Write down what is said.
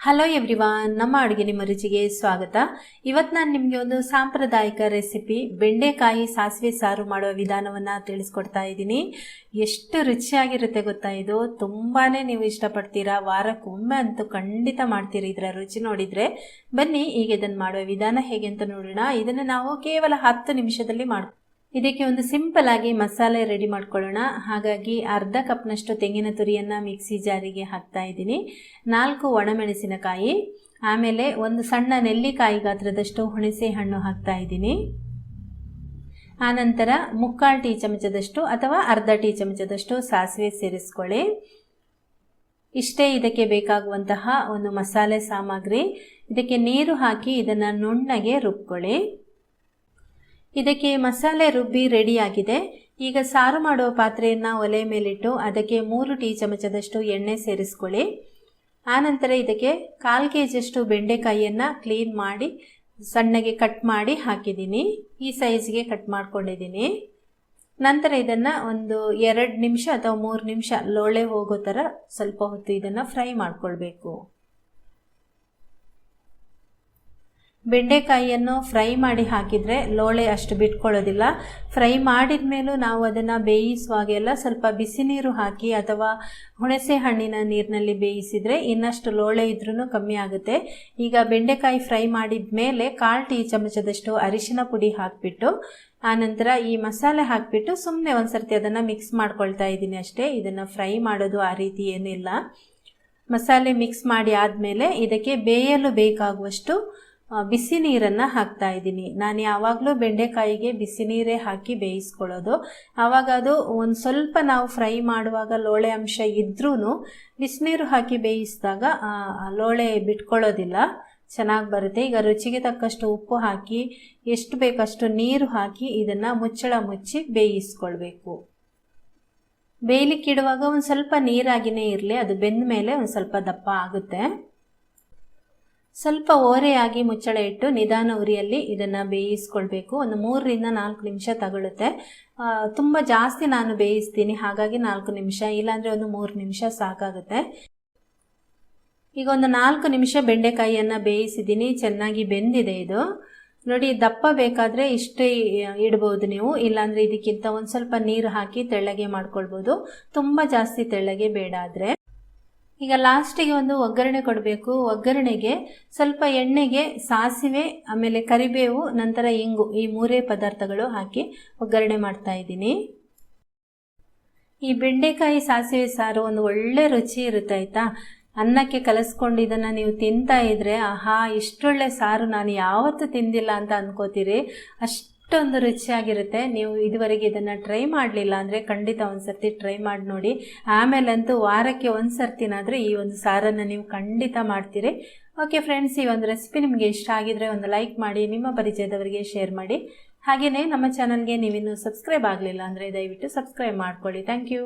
Hello everyone ನಮ್ಮ ಅಡುಗೆ ನಿಮ್ಮ ರುಚಿಗೆ ಸ್ವಾಗತ. ಇವತ್ತು ನಾನು ನಿಮಗೆ ಒಂದು ಸಾಂಪ್ರದಾಯಿಕ ರೆಸಿಪಿ ಬೆಂಡೆಕಾಯಿ ಸಾಸಿವೆ ಸಾರು ಮಾಡುವ ವಿಧಾನವನ್ನು ತಿಳಿಸ್ಕೊಡ್ತಾ ಇದ್ದೀನಿ. ಎಷ್ಟು ರುಚಿಯಾಗಿರುತ್ತೆ ಗೊತ್ತಾ ಇದು? ತುಂಬಾ ನೀವು ಇಷ್ಟಪಡ್ತೀರಾ? ವಾರಕ್ಕೊಮ್ಮೆ ಅಂತೂ ಖಂಡಿತ ಮಾಡ್ತೀರಿ ಇದರ ರುಚಿ ನೋಡಿದರೆ. ಬನ್ನಿ, ಈಗ ಇದನ್ನು ಮಾಡುವ ವಿಧಾನ ಹೇಗೆ ಅಂತ ನೋಡೋಣ. ಇದನ್ನು ನಾವು ಕೇವಲ ಹತ್ತು ನಿಮಿಷದಲ್ಲಿ ಮಾಡ್ ಇದಕ್ಕೆ ಒಂದು ಸಿಂಪಲ್ ಆಗಿ ಮಸಾಲೆ ರೆಡಿ ಮಾಡ್ಕೊಳ್ಳೋಣ. ಹಾಗಾಗಿ ಅರ್ಧ ಕಪ್ನಷ್ಟು ತೆಂಗಿನ ತುರಿಯನ್ನು ಮಿಕ್ಸಿ ಜಾರಿಗೆ ಹಾಕ್ತಾ ಇದ್ದೀನಿ. ನಾಲ್ಕು ಒಣಮೆಣಸಿನಕಾಯಿ, ಆಮೇಲೆ ಒಂದು ಸಣ್ಣ ನೆಲ್ಲಿಕಾಯಿ ಗಾತ್ರದಷ್ಟು ಹುಣಸೆ ಹಣ್ಣು ಹಾಕ್ತಾ ಇದ್ದೀನಿ. ಆನಂತರ ಮುಕ್ಕಾಲು ಟೀ ಚಮಚದಷ್ಟು ಅಥವಾ ಅರ್ಧ ಟೀ ಚಮಚದಷ್ಟು ಸಾಸಿವೆ ಸೇರಿಸ್ಕೊಳ್ಳಿ. ಇಷ್ಟೇ ಇದಕ್ಕೆ ಬೇಕಾಗುವಂತಹ ಒಂದು ಮಸಾಲೆ ಸಾಮಗ್ರಿ. ಇದಕ್ಕೆ ನೀರು ಹಾಕಿ ಇದನ್ನು ನುಣ್ಣಗೆ ರುಬ್ಕೊಳ್ಳಿ. ಇದಕ್ಕೆ ಮಸಾಲೆ ರುಬ್ಬಿ ರೆಡಿಯಾಗಿದೆ. ಈಗ ಸಾರು ಮಾಡುವ ಪಾತ್ರೆಯನ್ನು ಒಲೆ ಮೇಲಿಟ್ಟು ಅದಕ್ಕೆ ಮೂರು ಟೀ ಚಮಚದಷ್ಟು ಎಣ್ಣೆ ಸೇರಿಸ್ಕೊಳ್ಳಿ. ಆನಂತರ ಇದಕ್ಕೆ ಕಾಲು ಕೆ ಜಿಯಷ್ಟು ಬೆಂಡೆಕಾಯಿಯನ್ನು ಕ್ಲೀನ್ ಮಾಡಿ, ಸಣ್ಣಗೆ ಕಟ್ ಮಾಡಿ ಹಾಕಿದ್ದೀನಿ. ಈ ಸೈಜ್ಗೆ ಕಟ್ ಮಾಡ್ಕೊಂಡಿದ್ದೀನಿ. ನಂತರ ಇದನ್ನು ಒಂದು ಎರಡು ನಿಮಿಷ ಅಥವಾ ಮೂರು ನಿಮಿಷ ಲೋಳೆ ಹೋಗೋ ಥರ ಸ್ವಲ್ಪ ಹೊತ್ತು ಇದನ್ನು ಫ್ರೈ ಮಾಡ್ಕೊಳ್ಬೇಕು. ಬೆಂಡೆಕಾಯಿಯನ್ನು ಫ್ರೈ ಮಾಡಿ ಹಾಕಿದರೆ ಲೋಳೆ ಅಷ್ಟು ಬಿಟ್ಕೊಳ್ಳೋದಿಲ್ಲ. ಫ್ರೈ ಮಾಡಿದ ಮೇಲೂ ನಾವು ಅದನ್ನು ಬೇಯಿಸುವಾಗೆಲ್ಲ ಸ್ವಲ್ಪ ಬಿಸಿ ನೀರು ಹಾಕಿ ಅಥವಾ ಹುಣಸೆ ಹಣ್ಣಿನ ನೀರಿನಲ್ಲಿ ಬೇಯಿಸಿದರೆ ಇನ್ನಷ್ಟು ಲೋಳೆ ಇದ್ರೂ ಕಮ್ಮಿ ಆಗುತ್ತೆ. ಈಗ ಬೆಂಡೆಕಾಯಿ ಫ್ರೈ ಮಾಡಿದ ಮೇಲೆ ಕಾಲು ಟೀ ಚಮಚದಷ್ಟು ಅರಿಶಿನ ಪುಡಿ ಹಾಕಿಬಿಟ್ಟು ಆನಂತರ ಈ ಮಸಾಲೆ ಹಾಕಿಬಿಟ್ಟು ಸುಮ್ಮನೆ ಒಂದು ಸರ್ತಿ ಅದನ್ನು ಮಿಕ್ಸ್ ಮಾಡ್ಕೊಳ್ತಾ ಇದ್ದೀನಿ ಅಷ್ಟೇ. ಇದನ್ನು ಫ್ರೈ ಮಾಡೋದು ಆ ರೀತಿ ಏನಿಲ್ಲ. ಮಸಾಲೆ ಮಿಕ್ಸ್ ಮಾಡಿ ಆದಮೇಲೆ ಇದಕ್ಕೆ ಬೇಯಲು ಬೇಕಾಗುವಷ್ಟು ಬಿಸಿ ನೀರನ್ನು ಹಾಕ್ತಾ ಇದ್ದೀನಿ. ನಾನು ಯಾವಾಗಲೂ ಬೆಂಡೆಕಾಯಿಗೆ ಬಿಸಿ ನೀರೇ ಹಾಕಿ ಬೇಯಿಸ್ಕೊಳ್ಳೋದು. ಆವಾಗ ಅದು ಒಂದು ಸ್ವಲ್ಪ ನಾವು ಫ್ರೈ ಮಾಡುವಾಗ ಲೋಳೆ ಅಂಶ ಇದ್ರೂ ಬಿಸಿನೀರು ಹಾಕಿ ಬೇಯಿಸಿದಾಗ ಲೋಳೆ ಬಿಟ್ಕೊಳ್ಳೋದಿಲ್ಲ. ಚೆನ್ನಾಗಿ ಬರುತ್ತೆ. ಈಗ ರುಚಿಗೆ ತಕ್ಕಷ್ಟು ಉಪ್ಪು ಹಾಕಿ, ಎಷ್ಟು ಬೇಕಷ್ಟು ನೀರು ಹಾಕಿ ಇದನ್ನು ಮುಚ್ಚಳ ಮುಚ್ಚಿ ಬೇಯಿಸ್ಕೊಳ್ಬೇಕು. ಬೇಯಲಿಕ್ಕಿಡುವಾಗ ಒಂದು ಸ್ವಲ್ಪ ನೀರಾಗಿನೇ ಇರಲಿ. ಅದು ಬೆಂದ ಮೇಲೆ ಒಂದು ಸ್ವಲ್ಪ ದಪ್ಪ ಆಗುತ್ತೆ. ಸ್ವಲ್ಪ ಓರೆಯಾಗಿ ಮುಚ್ಚಳ ಇಟ್ಟು ನಿಧಾನ ಉರಿಯಲ್ಲಿ ಇದನ್ನು ಬೇಯಿಸ್ಕೊಳ್ಬೇಕು. ಒಂದು ಮೂರರಿಂದ ನಾಲ್ಕು ನಿಮಿಷ ತಗೊಳುತ್ತೆ. ತುಂಬ ಜಾಸ್ತಿ ನಾನು ಬೇಯಿಸ್ತೀನಿ. ಹಾಗಾಗಿ ನಾಲ್ಕು ನಿಮಿಷ, ಇಲ್ಲಾಂದರೆ ಒಂದು ಮೂರು ನಿಮಿಷ ಸಾಕಾಗುತ್ತೆ. ಈಗ ಒಂದು ನಾಲ್ಕು ನಿಮಿಷ ಬೆಂಡೆಕಾಯಿಯನ್ನು ಬೇಯಿಸಿದ್ದೀನಿ. ಚೆನ್ನಾಗಿ ಬೆಂದಿದೆ ಇದು. ನೋಡಿ, ದಪ್ಪ ಬೇಕಾದರೆ ಇಷ್ಟೇ ಇಡ್ಬೋದು ನೀವು. ಇಲ್ಲಾಂದರೆ ಇದಕ್ಕಿಂತ ಒಂದು ಸ್ವಲ್ಪ ನೀರು ಹಾಕಿ ತೆಳ್ಳಗೆ ಮಾಡ್ಕೊಳ್ಬೋದು. ತುಂಬ ಜಾಸ್ತಿ ತೆಳ್ಳಗೆ ಬೇಡ ಆದರೆ. ಈಗ ಲಾಸ್ಟಿಗೆ ಒಂದು ಒಗ್ಗರಣೆ ಕೊಡಬೇಕು. ಒಗ್ಗರಣೆಗೆ ಸ್ವಲ್ಪ ಎಣ್ಣೆಗೆ ಸಾಸಿವೆ, ಆಮೇಲೆ ಕರಿಬೇವು, ನಂತರ ಇಂಗು ಈ ಮೂರೇ ಪದಾರ್ಥಗಳು ಹಾಕಿ ಒಗ್ಗರಣೆ ಮಾಡ್ತಾ ಇದ್ದೀನಿ. ಈ ಬೆಂಡೆಕಾಯಿ ಸಾಸಿವೆ ಸಾರು ಒಂದು ಒಳ್ಳೆ ರುಚಿ ಇರುತ್ತೆ ಆಯ್ತಾ? ಅನ್ನಕ್ಕೆ ಕಲಸ್ಕೊಂಡು ಇದನ್ನು ನೀವು ತಿಂತಾ ಇದ್ರೆ, ಆಹಾ, ಇಷ್ಟೊಳ್ಳೆ ಸಾರು ನಾನು ಯಾವತ್ತೂ ತಿಂದಿಲ್ಲ ಅಂತ ಅನ್ಕೋತೀರಿ. ಅಷ್ಟು ಅಷ್ಟೊಂದು ರುಚಿಯಾಗಿರುತ್ತೆ. ನೀವು ಇದುವರೆಗೆ ಇದನ್ನು ಟ್ರೈ ಮಾಡಲಿಲ್ಲ ಅಂದರೆ ಖಂಡಿತ ಒಂದು ಸರ್ತಿ ಟ್ರೈ ಮಾಡಿ ನೋಡಿ. ಆಮೇಲಂತೂ ವಾರಕ್ಕೆ ಒಂದು ಸರ್ತಿನಾದರೂ ಈ ಒಂದು ಸಾರನ್ನು ನೀವು ಖಂಡಿತ ಮಾಡ್ತೀರಿ. ಓಕೆ ಫ್ರೆಂಡ್ಸ್ ಈ ಒಂದು ರೆಸಿಪಿ ನಿಮಗೆ ಇಷ್ಟ ಆಗಿದ್ರೆ ಒಂದು ಲೈಕ್ ಮಾಡಿ, ನಿಮ್ಮ ಪರಿಚಯದವರಿಗೆ ಶೇರ್ ಮಾಡಿ. ಹಾಗೆಯೇ ನಮ್ಮ ಚಾನಲ್ಗೆ ನೀವಿನ್ನೂ ಸಬ್ಸ್ಕ್ರೈಬ್ ಆಗಲಿಲ್ಲ ಅಂದರೆ ದಯವಿಟ್ಟು ಸಬ್ಸ್ಕ್ರೈಬ್ ಮಾಡ್ಕೊಳ್ಳಿ. Thank you